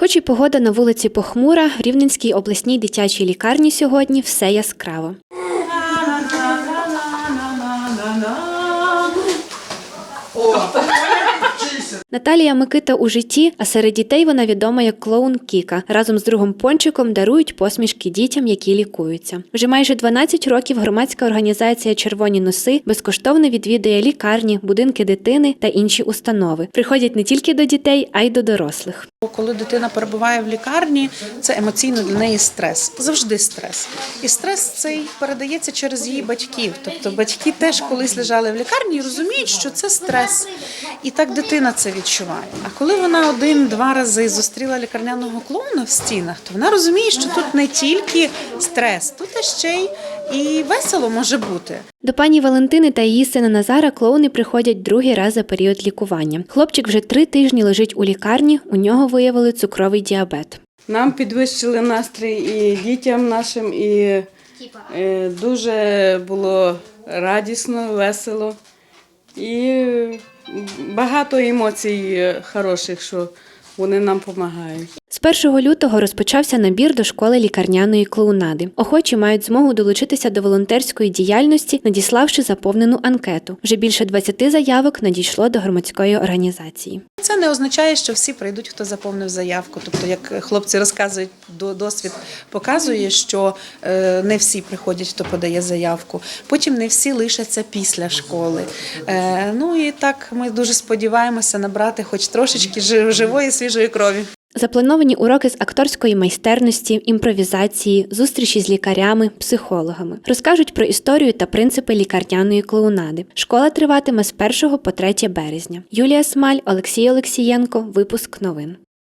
Хоч і погода на вулиці похмура, в Рівненській обласній дитячій лікарні сьогодні все яскраво. Наталія Микита у житті, а серед дітей вона відома як клоун Кіка. Разом з другом Пончиком дарують посмішки дітям, які лікуються. Вже майже 12 років громадська організація Червоні носи безкоштовно відвідує лікарні, будинки дитини та інші установи. Приходять не тільки до дітей, а й до дорослих. Коли дитина перебуває в лікарні, це емоційно для неї стрес. Завжди стрес. І стрес цей передається через її батьків. Тобто батьки теж колись лежали в лікарні і розуміють, що це стрес. І так дитина це відчуває. А коли вона один-два рази зустріла лікарняного клоуна в стінах, то вона розуміє, що тут не тільки стрес, тут ще й і весело може бути. До пані Валентини та її сина Назара клоуни приходять другий раз за період лікування. Хлопчик вже три тижні лежить у лікарні. У нього виявили цукровий діабет. Нам підвищили настрій і дітям нашим, і е, дуже було радісно, весело. І багато емоцій е, хороших, що вони нам допомагають. З 1 лютого розпочався набір до школи лікарняної клоунади. Охочі мають змогу долучитися до волонтерської діяльності, надіславши заповнену анкету. Вже більше 20 заявок надійшло до громадської організації. Це не означає, що всі прийдуть, хто заповнив заявку. Тобто, як хлопці розказують, досвід показує, що е, не всі приходять, хто подає заявку. Потім не всі лишаться після школи. Е, Ну і так ми дуже сподіваємося набрати хоч трошечки жи- живої свіжої крові. Заплановані уроки з акторської майстерності, імпровізації, зустрічі з лікарями, психологами. Розкажуть про історію та принципи лікарняної клоунади. Школа триватиме з 1 по 3 березня. Юлія Смаль, Олексій Олексієнко. Випуск новин.